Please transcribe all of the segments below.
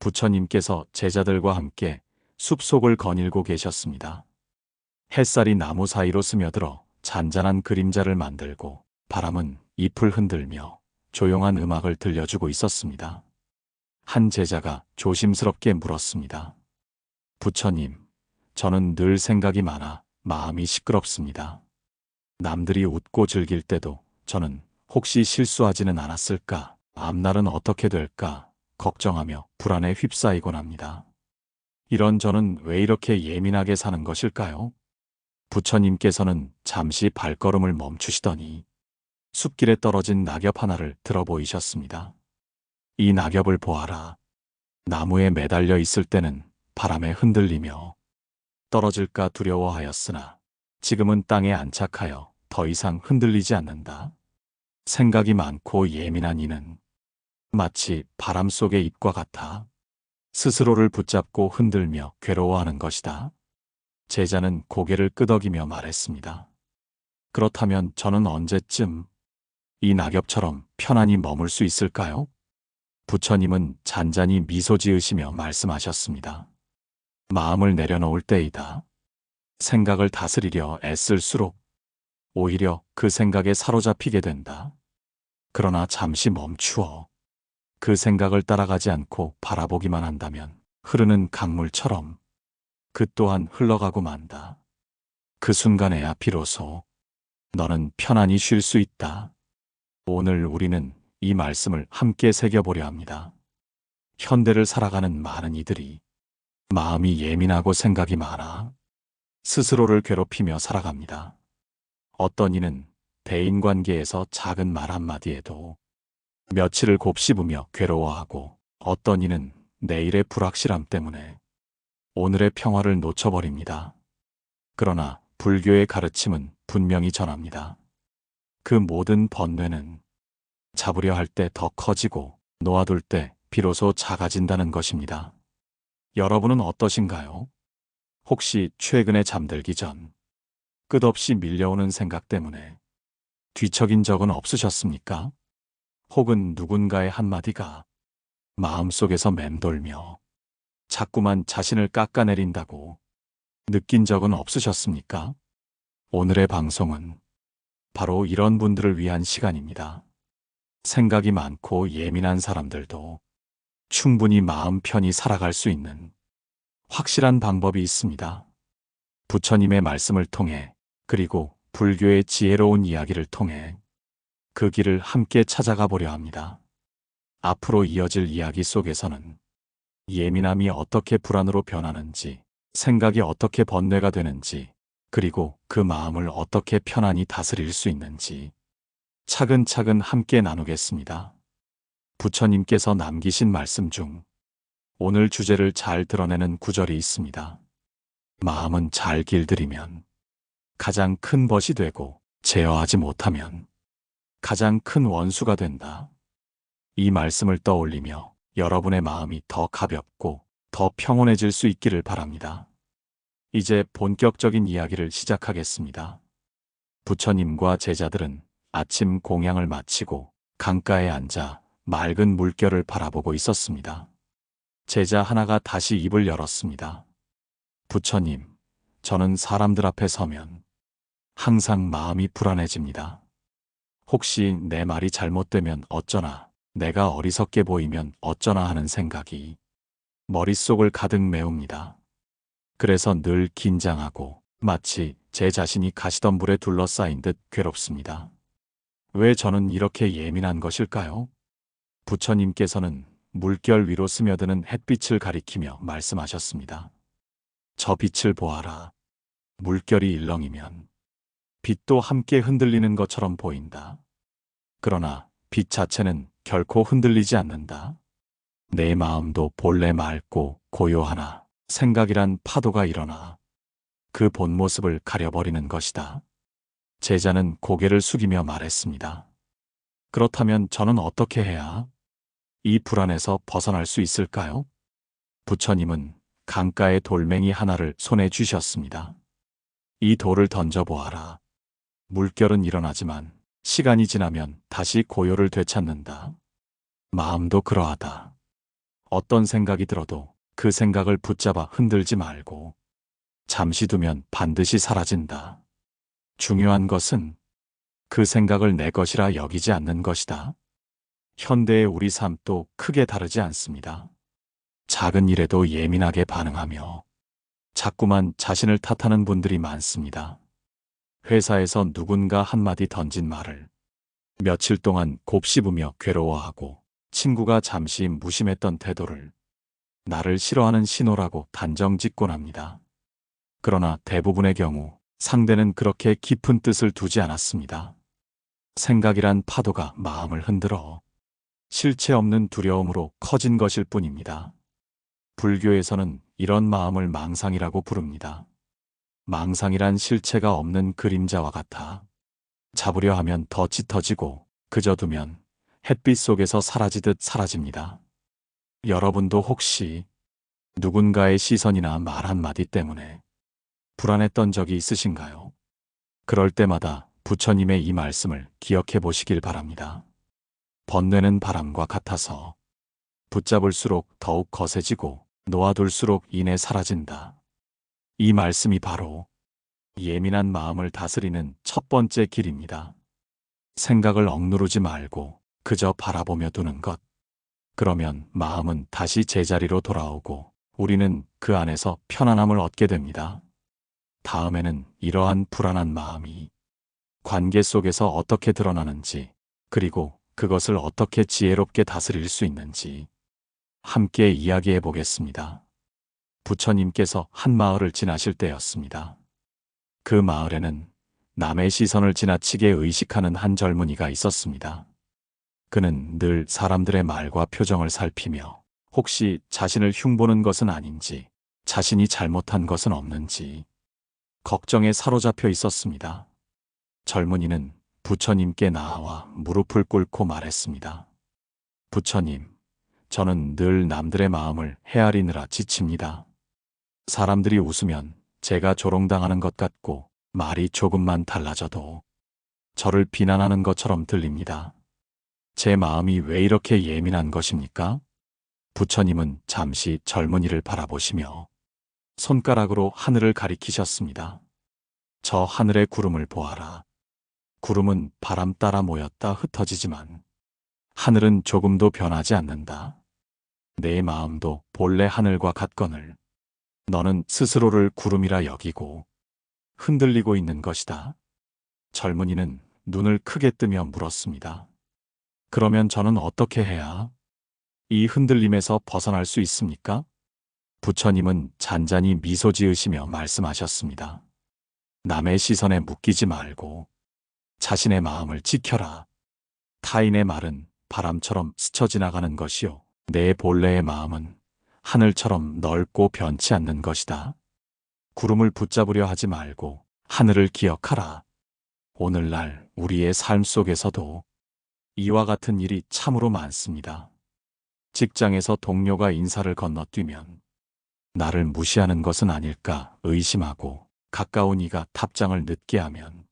부처님께서 제자들과 함께 숲속을 거닐고 계셨습니다. 햇살이 나무 사이로 스며들어 잔잔한 그림자를 만들고 바람은 잎을 흔들며 조용한 음악을 들려주고 있었습니다. 한 제자가 조심스럽게 물었습니다. 부처님, 저는 늘 생각이 많아 마음이 시끄럽습니다. 남들이 웃고 즐길 때도 저는 혹시 실수하지는 않았을까, 앞날은 어떻게 될까 걱정하며 불안에 휩싸이곤 합니다. 이런 저는 왜 이렇게 예민하게 사는 것일까요? 부처님께서는 잠시 발걸음을 멈추시더니 숲길에 떨어진 낙엽 하나를 들어 보이셨습니다. 이 낙엽을 보아라. 나무에 매달려 있을 때는 바람에 흔들리며 떨어질까 두려워하였으나 지금은 땅에 안착하여 더 이상 흔들리지 않는다. 생각이 많고 예민한 이는 마치 바람 속의 잎과 같아 스스로를 붙잡고 흔들며 괴로워하는 것이다. 제자는 고개를 끄덕이며 말했습니다. 그렇다면 저는 언제쯤 이 낙엽처럼 편안히 머물 수 있을까요? 부처님은 잔잔히 미소 지으시며 말씀하셨습니다. 마음을 내려놓을 때이다. 생각을 다스리려 애쓸수록 오히려 그 생각에 사로잡히게 된다. 그러나 잠시 멈추어 그 생각을 따라가지 않고 바라보기만 한다면 흐르는 강물처럼 그 또한 흘러가고 만다. 그 순간에야 비로소 너는 편안히 쉴 수 있다. 오늘 우리는 이 말씀을 함께 새겨보려 합니다. 현대를 살아가는 많은 이들이 마음이 예민하고 생각이 많아 스스로를 괴롭히며 살아갑니다. 어떤 이는 대인 관계에서 작은 말 한마디에도 며칠을 곱씹으며 괴로워하고 어떤 이는 내일의 불확실함 때문에 오늘의 평화를 놓쳐버립니다. 그러나 불교의 가르침은 분명히 전합니다. 그 모든 번뇌는 잡으려 할 때 더 커지고 놓아둘 때 비로소 작아진다는 것입니다. 여러분은 어떠신가요? 혹시 최근에 잠들기 전 끝없이 밀려오는 생각 때문에 뒤척인 적은 없으셨습니까? 혹은 누군가의 한마디가 마음속에서 맴돌며 자꾸만 자신을 깎아내린다고 느낀 적은 없으셨습니까? 오늘의 방송은 바로 이런 분들을 위한 시간입니다. 생각이 많고 예민한 사람들도 충분히 마음 편히 살아갈 수 있는 확실한 방법이 있습니다. 부처님의 말씀을 통해 그리고 불교의 지혜로운 이야기를 통해 그 길을 함께 찾아가 보려 합니다. 앞으로 이어질 이야기 속에서는 예민함이 어떻게 불안으로 변하는지, 생각이 어떻게 번뇌가 되는지, 그리고 그 마음을 어떻게 편안히 다스릴 수 있는지 차근차근 함께 나누겠습니다. 부처님께서 남기신 말씀 중 오늘 주제를 잘 드러내는 구절이 있습니다. 마음은 잘 길들이면 가장 큰 벗이 되고 제어하지 못하면 가장 큰 원수가 된다. 이 말씀을 떠올리며 여러분의 마음이 더 가볍고 더 평온해질 수 있기를 바랍니다. 이제 본격적인 이야기를 시작하겠습니다. 부처님과 제자들은 아침 공양을 마치고 강가에 앉아 맑은 물결을 바라보고 있었습니다. 제자 하나가 다시 입을 열었습니다. 부처님, 저는 사람들 앞에 서면 항상 마음이 불안해집니다. 혹시 내 말이 잘못되면 어쩌나, 내가 어리석게 보이면 어쩌나 하는 생각이 머릿속을 가득 메웁니다. 그래서 늘 긴장하고 마치 제 자신이 가시덤 불에 둘러싸인 듯 괴롭습니다. 왜 저는 이렇게 예민한 것일까요? 부처님께서는 물결 위로 스며드는 햇빛을 가리키며 말씀하셨습니다. 저 빛을 보아라. 물결이 일렁이면 빛도 함께 흔들리는 것처럼 보인다. 그러나 빛 자체는 결코 흔들리지 않는다. 내 마음도 본래 맑고 고요하나 생각이란 파도가 일어나 그 본 모습을 가려버리는 것이다. 제자는 고개를 숙이며 말했습니다. 그렇다면 저는 어떻게 해야 이 불안에서 벗어날 수 있을까요? 부처님은 강가의 돌멩이 하나를 손에 쥐셨습니다. 이 돌을 던져보아라. 물결은 일어나지만 시간이 지나면 다시 고요를 되찾는다. 마음도 그러하다. 어떤 생각이 들어도 그 생각을 붙잡아 흔들지 말고 잠시 두면 반드시 사라진다. 중요한 것은 그 생각을 내 것이라 여기지 않는 것이다. 현대의 우리 삶도 크게 다르지 않습니다. 작은 일에도 예민하게 반응하며 자꾸만 자신을 탓하는 분들이 많습니다. 회사에서 누군가 한마디 던진 말을 며칠 동안 곱씹으며 괴로워하고 친구가 잠시 무심했던 태도를 나를 싫어하는 신호라고 단정 짓곤 합니다. 그러나 대부분의 경우 상대는 그렇게 깊은 뜻을 두지 않았습니다. 생각이란 파도가 마음을 흔들어 실체 없는 두려움으로 커진 것일 뿐입니다. 불교에서는 이런 마음을 망상이라고 부릅니다. 망상이란 실체가 없는 그림자와 같아 잡으려 하면 더 짙어지고 그저 두면 햇빛 속에서 사라지듯 사라집니다. 여러분도 혹시 누군가의 시선이나 말 한마디 때문에 불안했던 적이 있으신가요? 그럴 때마다 부처님의 이 말씀을 기억해 보시길 바랍니다. 번뇌는 바람과 같아서 붙잡을수록 더욱 거세지고 놓아둘수록 이내 사라진다. 이 말씀이 바로 예민한 마음을 다스리는 첫 번째 길입니다. 생각을 억누르지 말고 그저 바라보며 두는 것. 그러면 마음은 다시 제자리로 돌아오고 우리는 그 안에서 편안함을 얻게 됩니다. 다음에는 이러한 불안한 마음이 관계 속에서 어떻게 드러나는지 그리고 그것을 어떻게 지혜롭게 다스릴 수 있는지 함께 이야기해 보겠습니다. 부처님께서 한 마을을 지나실 때였습니다. 그 마을에는 남의 시선을 지나치게 의식하는 한 젊은이가 있었습니다. 그는 늘 사람들의 말과 표정을 살피며 혹시 자신을 흉보는 것은 아닌지 자신이 잘못한 것은 없는지 걱정에 사로잡혀 있었습니다. 젊은이는 부처님께 나와 무릎을 꿇고 말했습니다. 부처님, 저는 늘 남들의 마음을 헤아리느라 지칩니다. 사람들이 웃으면 제가 조롱당하는 것 같고 말이 조금만 달라져도 저를 비난하는 것처럼 들립니다. 제 마음이 왜 이렇게 예민한 것입니까? 부처님은 잠시 젊은이를 바라보시며 손가락으로 하늘을 가리키셨습니다. 저 하늘의 구름을 보아라. 구름은 바람 따라 모였다 흩어지지만 하늘은 조금도 변하지 않는다. 내 마음도 본래 하늘과 같거늘 너는 스스로를 구름이라 여기고 흔들리고 있는 것이다. 젊은이는 눈을 크게 뜨며 물었습니다. 그러면 저는 어떻게 해야 이 흔들림에서 벗어날 수 있습니까? 부처님은 잔잔히 미소 지으시며 말씀하셨습니다. 남의 시선에 묶이지 말고 자신의 마음을 지켜라. 타인의 말은 바람처럼 스쳐 지나가는 것이요. 내 본래의 마음은 하늘처럼 넓고 변치 않는 것이다. 구름을 붙잡으려 하지 말고 하늘을 기억하라. 오늘날 우리의 삶 속에서도 이와 같은 일이 참으로 많습니다. 직장에서 동료가 인사를 건너뛰면 나를 무시하는 것은 아닐까 의심하고 가까운 이가 답장을 늦게 하면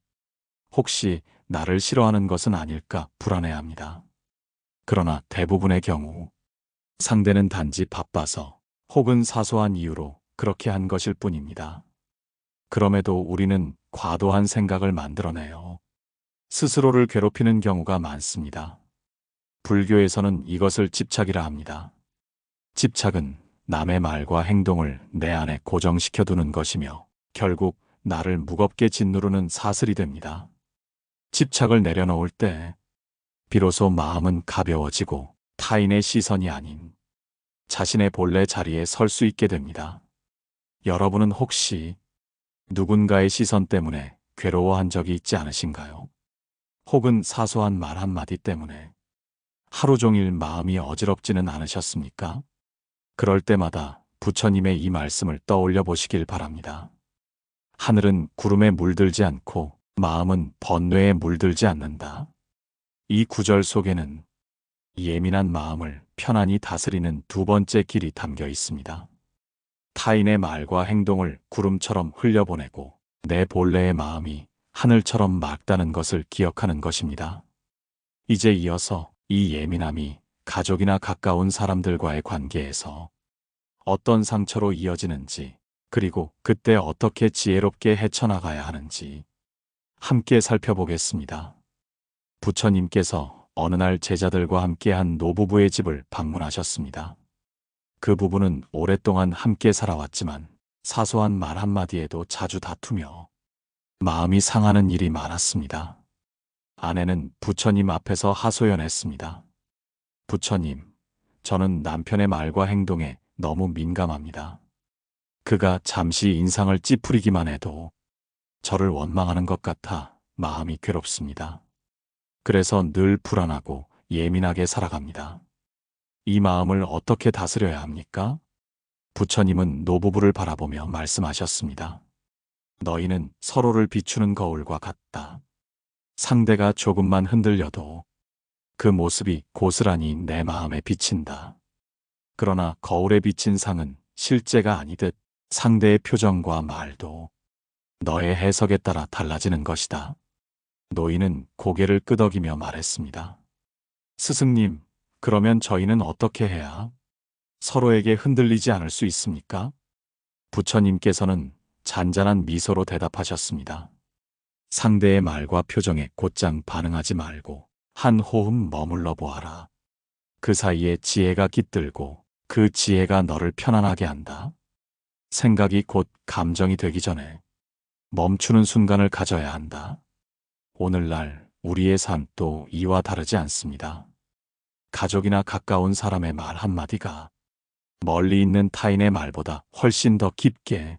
혹시 나를 싫어하는 것은 아닐까 불안해합니다. 그러나 대부분의 경우 상대는 단지 바빠서 혹은 사소한 이유로 그렇게 한 것일 뿐입니다. 그럼에도 우리는 과도한 생각을 만들어내요. 스스로를 괴롭히는 경우가 많습니다. 불교에서는 이것을 집착이라 합니다. 집착은 남의 말과 행동을 내 안에 고정시켜 두는 것이며 결국 나를 무겁게 짓누르는 사슬이 됩니다. 집착을 내려놓을 때 비로소 마음은 가벼워지고 타인의 시선이 아닌 자신의 본래 자리에 설 수 있게 됩니다. 여러분은 혹시 누군가의 시선 때문에 괴로워한 적이 있지 않으신가요? 혹은 사소한 말 한마디 때문에 하루 종일 마음이 어지럽지는 않으셨습니까? 그럴 때마다 부처님의 이 말씀을 떠올려 보시길 바랍니다. 하늘은 구름에 물들지 않고 마음은 번뇌에 물들지 않는다. 이 구절 속에는 예민한 마음을 편안히 다스리는 두 번째 길이 담겨 있습니다. 타인의 말과 행동을 구름처럼 흘려보내고 내 본래의 마음이 하늘처럼 맑다는 것을 기억하는 것입니다. 이제 이어서 이 예민함이 가족이나 가까운 사람들과의 관계에서 어떤 상처로 이어지는지, 그리고 그때 어떻게 지혜롭게 헤쳐나가야 하는지 함께 살펴보겠습니다. 부처님께서 어느 날 제자들과 함께한 노부부의 집을 방문하셨습니다. 그 부부는 오랫동안 함께 살아왔지만 사소한 말 한마디에도 자주 다투며 마음이 상하는 일이 많았습니다. 아내는 부처님 앞에서 하소연했습니다. 부처님, 저는 남편의 말과 행동에 너무 민감합니다. 그가 잠시 인상을 찌푸리기만 해도 저를 원망하는 것 같아 마음이 괴롭습니다. 그래서 늘 불안하고 예민하게 살아갑니다. 이 마음을 어떻게 다스려야 합니까? 부처님은 노부부를 바라보며 말씀하셨습니다. 너희는 서로를 비추는 거울과 같다. 상대가 조금만 흔들려도 그 모습이 고스란히 내 마음에 비친다. 그러나 거울에 비친 상은 실제가 아니듯 상대의 표정과 말도 너의 해석에 따라 달라지는 것이다. 노인은 고개를 끄덕이며 말했습니다. 스승님, 그러면 저희는 어떻게 해야 서로에게 흔들리지 않을 수 있습니까? 부처님께서는 잔잔한 미소로 대답하셨습니다. 상대의 말과 표정에 곧장 반응하지 말고 한 호흡 머물러 보아라. 그 사이에 지혜가 깃들고 그 지혜가 너를 편안하게 한다. 생각이 곧 감정이 되기 전에 멈추는 순간을 가져야 한다. 오늘날 우리의 삶도 이와 다르지 않습니다. 가족이나 가까운 사람의 말 한마디가 멀리 있는 타인의 말보다 훨씬 더 깊게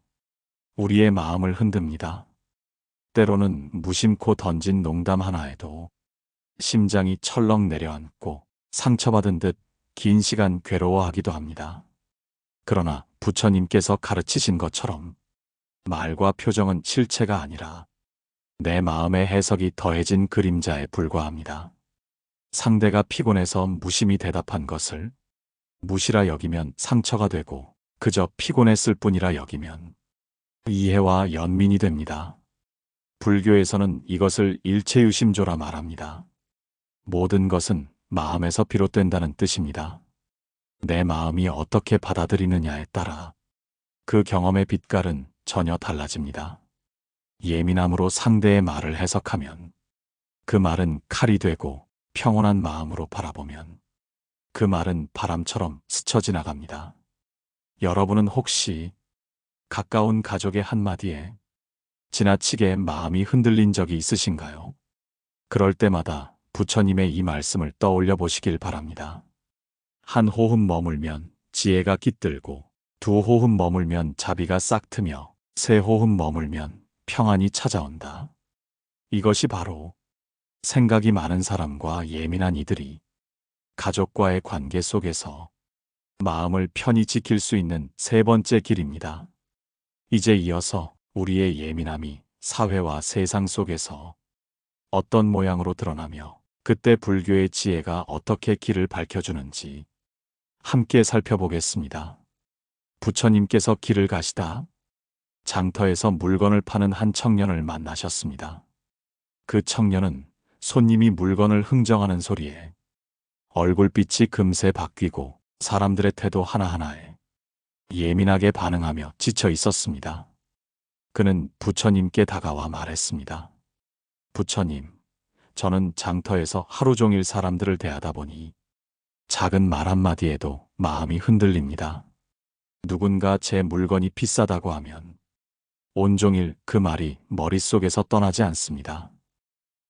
우리의 마음을 흔듭니다. 때로는 무심코 던진 농담 하나에도 심장이 철렁 내려앉고 상처받은 듯 긴 시간 괴로워하기도 합니다. 그러나 부처님께서 가르치신 것처럼 말과 표정은 실체가 아니라 내 마음의 해석이 더해진 그림자에 불과합니다. 상대가 피곤해서 무심히 대답한 것을 무시라 여기면 상처가 되고 그저 피곤했을 뿐이라 여기면 이해와 연민이 됩니다. 불교에서는 이것을 일체유심조라 말합니다. 모든 것은 마음에서 비롯된다는 뜻입니다. 내 마음이 어떻게 받아들이느냐에 따라 그 경험의 빛깔은 전혀 달라집니다. 예민함으로 상대의 말을 해석하면 그 말은 칼이 되고 평온한 마음으로 바라보면 그 말은 바람처럼 스쳐 지나갑니다. 여러분은 혹시 가까운 가족의 한마디에 지나치게 마음이 흔들린 적이 있으신가요? 그럴 때마다 부처님의 이 말씀을 떠올려 보시길 바랍니다. 한 호흡 머물면 지혜가 깃들고 두 호흡 머물면 자비가 싹 트며 세 호흡 머물면 평안이 찾아온다. 이것이 바로 생각이 많은 사람과 예민한 이들이 가족과의 관계 속에서 마음을 편히 지킬 수 있는 세 번째 길입니다. 이제 이어서 우리의 예민함이 사회와 세상 속에서 어떤 모양으로 드러나며 그때 불교의 지혜가 어떻게 길을 밝혀주는지 함께 살펴보겠습니다. 부처님께서 길을 가시다 장터에서 물건을 파는 한 청년을 만나셨습니다. 그 청년은 손님이 물건을 흥정하는 소리에 얼굴빛이 금세 바뀌고 사람들의 태도 하나하나에 예민하게 반응하며 지쳐 있었습니다. 그는 부처님께 다가와 말했습니다. 부처님, 저는 장터에서 하루 종일 사람들을 대하다 보니 작은 말 한마디에도 마음이 흔들립니다. 누군가 제 물건이 비싸다고 하면 온종일 그 말이 머릿속에서 떠나지 않습니다.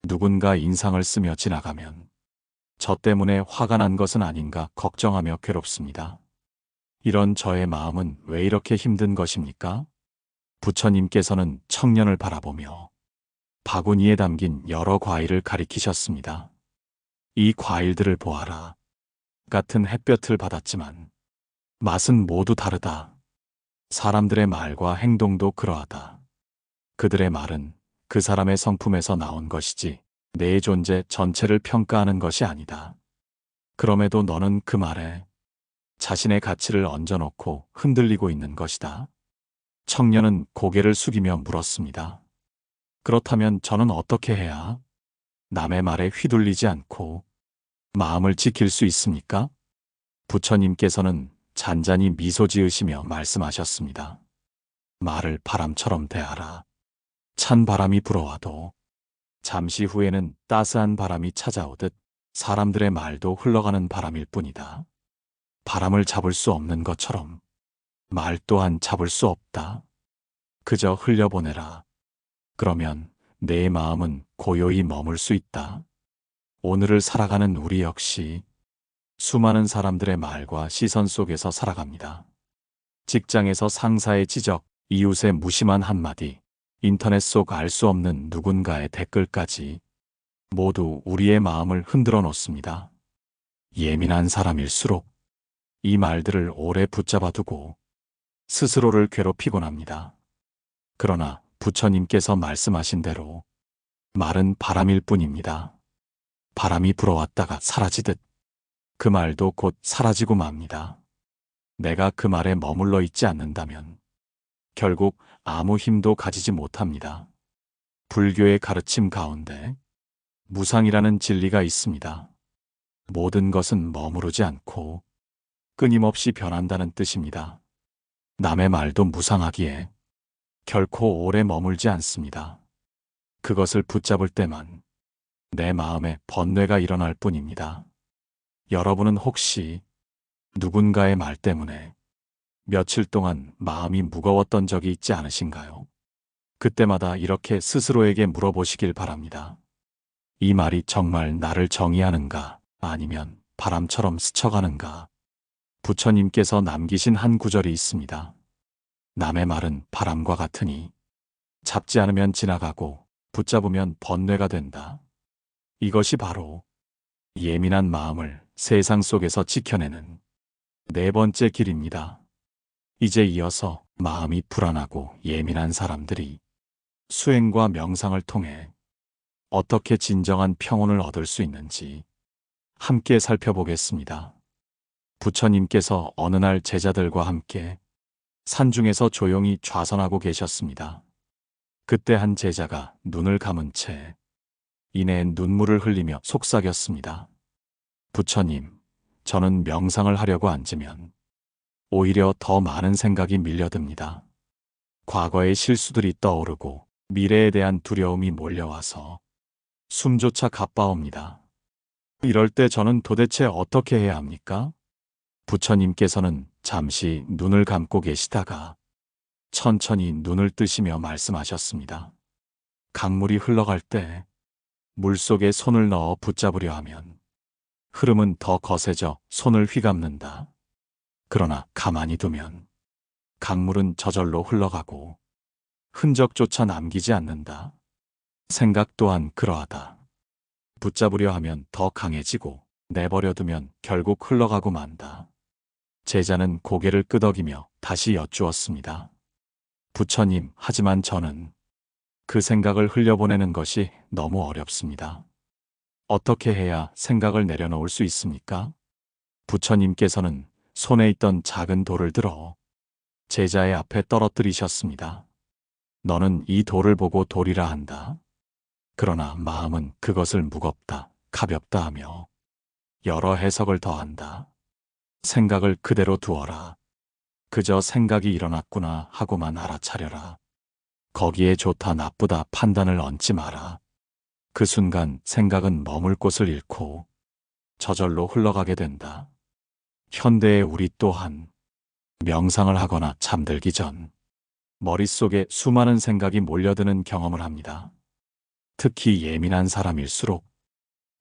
누군가 인상을 쓰며 지나가면 저 때문에 화가 난 것은 아닌가 걱정하며 괴롭습니다. 이런 저의 마음은 왜 이렇게 힘든 것입니까? 부처님께서는 청년을 바라보며 바구니에 담긴 여러 과일을 가리키셨습니다. 이 과일들을 보아라. 같은 햇볕을 받았지만 맛은 모두 다르다. 사람들의 말과 행동도 그러하다. 그들의 말은 그 사람의 성품에서 나온 것이지 내 존재 전체를 평가하는 것이 아니다. 그럼에도 너는 그 말에 자신의 가치를 얹어놓고 흔들리고 있는 것이다. 청년은 고개를 숙이며 물었습니다. 그렇다면 저는 어떻게 해야 남의 말에 휘둘리지 않고 마음을 지킬 수 있습니까? 부처님께서는 잔잔히 미소 지으시며 말씀하셨습니다. 말을 바람처럼 대하라. 찬 바람이 불어와도 잠시 후에는 따스한 바람이 찾아오듯 사람들의 말도 흘러가는 바람일 뿐이다. 바람을 잡을 수 없는 것처럼 말 또한 잡을 수 없다. 그저 흘려보내라. 그러면 내 마음은 고요히 머물 수 있다. 오늘을 살아가는 우리 역시 수많은 사람들의 말과 시선 속에서 살아갑니다. 직장에서 상사의 지적, 이웃의 무심한 한마디, 인터넷 속 알 수 없는 누군가의 댓글까지 모두 우리의 마음을 흔들어 놓습니다. 예민한 사람일수록 이 말들을 오래 붙잡아 두고 스스로를 괴롭히곤 합니다. 그러나 부처님께서 말씀하신 대로 말은 바람일 뿐입니다. 바람이 불어왔다가 사라지듯 그 말도 곧 사라지고 맙니다. 내가 그 말에 머물러 있지 않는다면 결국 아무 힘도 가지지 못합니다. 불교의 가르침 가운데 무상이라는 진리가 있습니다. 모든 것은 머무르지 않고 끊임없이 변한다는 뜻입니다. 남의 말도 무상하기에 결코 오래 머물지 않습니다. 그것을 붙잡을 때만 내 마음에 번뇌가 일어날 뿐입니다. 여러분은 혹시 누군가의 말 때문에 며칠 동안 마음이 무거웠던 적이 있지 않으신가요? 그때마다 이렇게 스스로에게 물어보시길 바랍니다. 이 말이 정말 나를 정의하는가 아니면 바람처럼 스쳐가는가? 부처님께서 남기신 한 구절이 있습니다. 남의 말은 바람과 같으니 잡지 않으면 지나가고 붙잡으면 번뇌가 된다. 이것이 바로 예민한 마음을 세상 속에서 지켜내는 네 번째 길입니다. 이제 이어서 마음이 불안하고 예민한 사람들이 수행과 명상을 통해 어떻게 진정한 평온을 얻을 수 있는지 함께 살펴보겠습니다. 부처님께서 어느 날 제자들과 함께 산중에서 조용히 좌선하고 계셨습니다. 그때 한 제자가 눈을 감은 채 이내 눈물을 흘리며 속삭였습니다. 부처님, 저는 명상을 하려고 앉으면 오히려 더 많은 생각이 밀려듭니다. 과거의 실수들이 떠오르고 미래에 대한 두려움이 몰려와서 숨조차 가빠옵니다. 이럴 때 저는 도대체 어떻게 해야 합니까? 부처님께서는 잠시 눈을 감고 계시다가 천천히 눈을 뜨시며 말씀하셨습니다. 강물이 흘러갈 때 물속에 손을 넣어 붙잡으려 하면 흐름은 더 거세져 손을 휘감는다. 그러나 가만히 두면 강물은 저절로 흘러가고 흔적조차 남기지 않는다. 생각 또한 그러하다. 붙잡으려 하면 더 강해지고 내버려 두면 결국 흘러가고 만다. 제자는 고개를 끄덕이며 다시 여쭈었습니다. 부처님, 하지만 저는 그 생각을 흘려보내는 것이 너무 어렵습니다. 어떻게 해야 생각을 내려놓을 수 있습니까? 부처님께서는 손에 있던 작은 돌을 들어 제자의 앞에 떨어뜨리셨습니다. 너는 이 돌을 보고 돌이라 한다. 그러나 마음은 그것을 무겁다, 가볍다 하며 여러 해석을 더한다. 생각을 그대로 두어라. 그저 생각이 일어났구나 하고만 알아차려라. 거기에 좋다 나쁘다 판단을 얹지 마라. 그 순간 생각은 머물 곳을 잃고 저절로 흘러가게 된다. 현대의 우리 또한 명상을 하거나 잠들기 전 머릿속에 수많은 생각이 몰려드는 경험을 합니다. 특히 예민한 사람일수록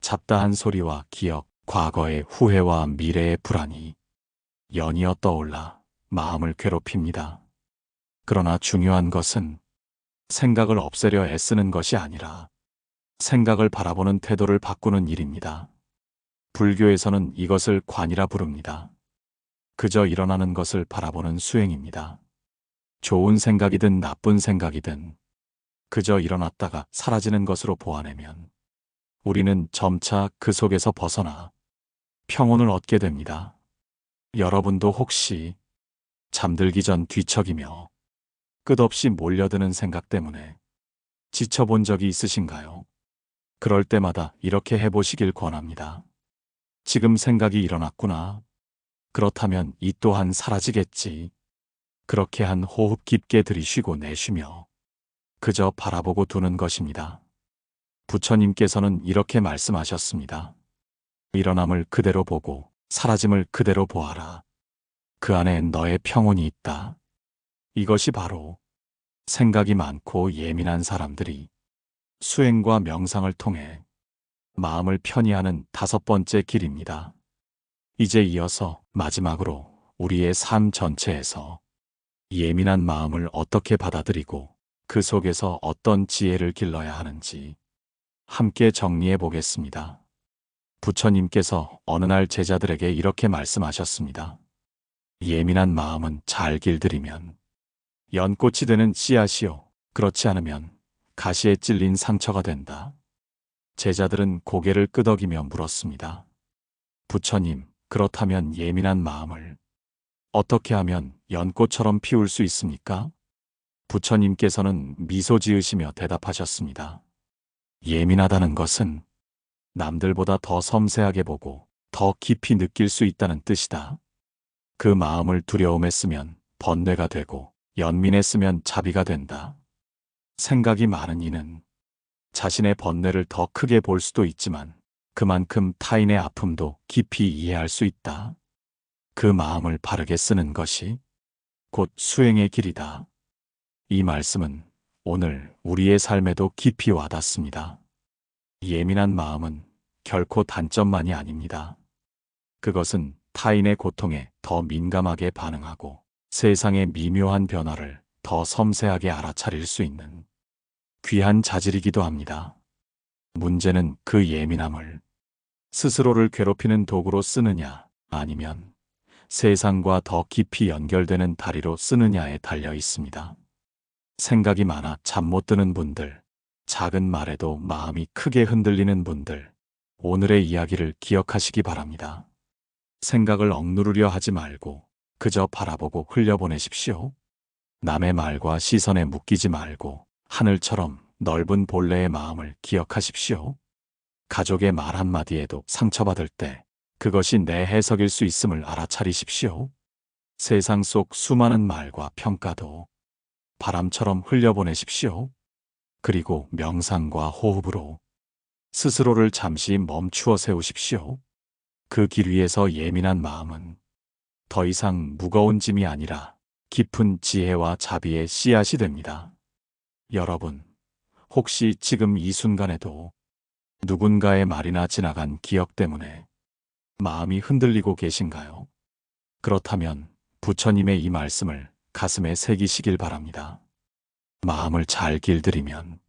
잡다한 소리와 기억, 과거의 후회와 미래의 불안이 연이어 떠올라 마음을 괴롭힙니다. 그러나 중요한 것은 생각을 없애려 애쓰는 것이 아니라 생각을 바라보는 태도를 바꾸는 일입니다. 불교에서는 이것을 관이라 부릅니다. 그저 일어나는 것을 바라보는 수행입니다. 좋은 생각이든 나쁜 생각이든 그저 일어났다가 사라지는 것으로 보아내면 우리는 점차 그 속에서 벗어나 평온을 얻게 됩니다. 여러분도 혹시 잠들기 전 뒤척이며 끝없이 몰려드는 생각 때문에 지쳐본 적이 있으신가요? 그럴 때마다 이렇게 해보시길 권합니다. 지금 생각이 일어났구나. 그렇다면 이 또한 사라지겠지. 그렇게 한 호흡 깊게 들이쉬고 내쉬며 그저 바라보고 두는 것입니다. 부처님께서는 이렇게 말씀하셨습니다. 일어남을 그대로 보고 사라짐을 그대로 보아라. 그 안에 너의 평온이 있다. 이것이 바로 생각이 많고 예민한 사람들이 수행과 명상을 통해 마음을 편히 하는 다섯 번째 길입니다. 이제 이어서 마지막으로 우리의 삶 전체에서 예민한 마음을 어떻게 받아들이고 그 속에서 어떤 지혜를 길러야 하는지 함께 정리해 보겠습니다. 부처님께서 어느 날 제자들에게 이렇게 말씀하셨습니다. 예민한 마음은 잘 길들이면 연꽃이 되는 씨앗이요. 그렇지 않으면 가시에 찔린 상처가 된다. 제자들은 고개를 끄덕이며 물었습니다. 부처님, 그렇다면 예민한 마음을 어떻게 하면 연꽃처럼 피울 수 있습니까? 부처님께서는 미소 지으시며 대답하셨습니다. 예민하다는 것은 남들보다 더 섬세하게 보고 더 깊이 느낄 수 있다는 뜻이다. 그 마음을 두려움에 쓰면 번뇌가 되고 연민에 쓰면 자비가 된다. 생각이 많은 이는 자신의 번뇌를 더 크게 볼 수도 있지만 그만큼 타인의 아픔도 깊이 이해할 수 있다. 그 마음을 바르게 쓰는 것이 곧 수행의 길이다. 이 말씀은 오늘 우리의 삶에도 깊이 와닿습니다. 예민한 마음은 결코 단점만이 아닙니다. 그것은 타인의 고통에 더 민감하게 반응하고 세상의 미묘한 변화를 더 섬세하게 알아차릴 수 있는 귀한 자질이기도 합니다. 문제는 그 예민함을 스스로를 괴롭히는 도구로 쓰느냐 아니면 세상과 더 깊이 연결되는 다리로 쓰느냐에 달려 있습니다. 생각이 많아 잠 못 드는 분들, 작은 말에도 마음이 크게 흔들리는 분들, 오늘의 이야기를 기억하시기 바랍니다. 생각을 억누르려 하지 말고 그저 바라보고 흘려보내십시오. 남의 말과 시선에 묶이지 말고 하늘처럼 넓은 본래의 마음을 기억하십시오. 가족의 말 한마디에도 상처받을 때 그것이 내 해석일 수 있음을 알아차리십시오. 세상 속 수많은 말과 평가도 바람처럼 흘려보내십시오. 그리고 명상과 호흡으로 스스로를 잠시 멈추어 세우십시오. 그 길 위에서 예민한 마음은 더 이상 무거운 짐이 아니라 깊은 지혜와 자비의 씨앗이 됩니다. 여러분, 혹시 지금 이 순간에도 누군가의 말이나 지나간 기억 때문에 마음이 흔들리고 계신가요? 그렇다면 부처님의 이 말씀을 가슴에 새기시길 바랍니다. 마음을 잘 길들이면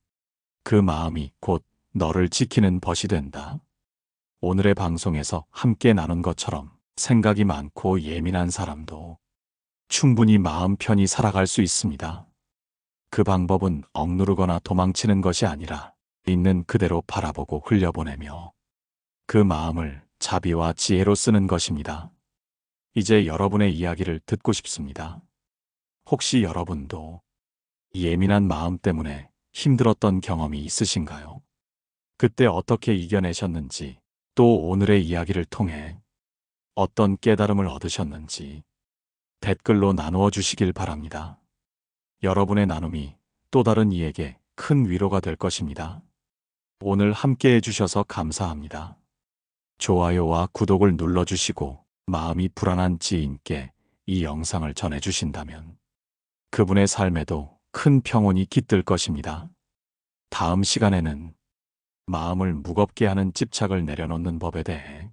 그 마음이 곧 너를 지키는 벗이 된다. 오늘의 방송에서 함께 나눈 것처럼 생각이 많고 예민한 사람도 충분히 마음 편히 살아갈 수 있습니다. 그 방법은 억누르거나 도망치는 것이 아니라 있는 그대로 바라보고 흘려보내며 그 마음을 자비와 지혜로 쓰는 것입니다. 이제 여러분의 이야기를 듣고 싶습니다. 혹시 여러분도 예민한 마음 때문에 힘들었던 경험이 있으신가요? 그때 어떻게 이겨내셨는지, 또 오늘의 이야기를 통해 어떤 깨달음을 얻으셨는지 댓글로 나누어 주시길 바랍니다. 여러분의 나눔이 또 다른 이에게 큰 위로가 될 것입니다. 오늘 함께 해주셔서 감사합니다. 좋아요와 구독을 눌러주시고 마음이 불안한 지인께 이 영상을 전해주신다면 그분의 삶에도 큰 평온이 깃들 것입니다. 다음 시간에는 마음을 무겁게 하는 집착을 내려놓는 법에 대해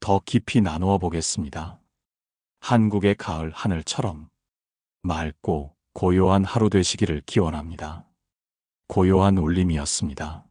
더 깊이 나누어 보겠습니다. 한국의 가을 하늘처럼 맑고 고요한 하루 되시기를 기원합니다. 고요한 울림이었습니다.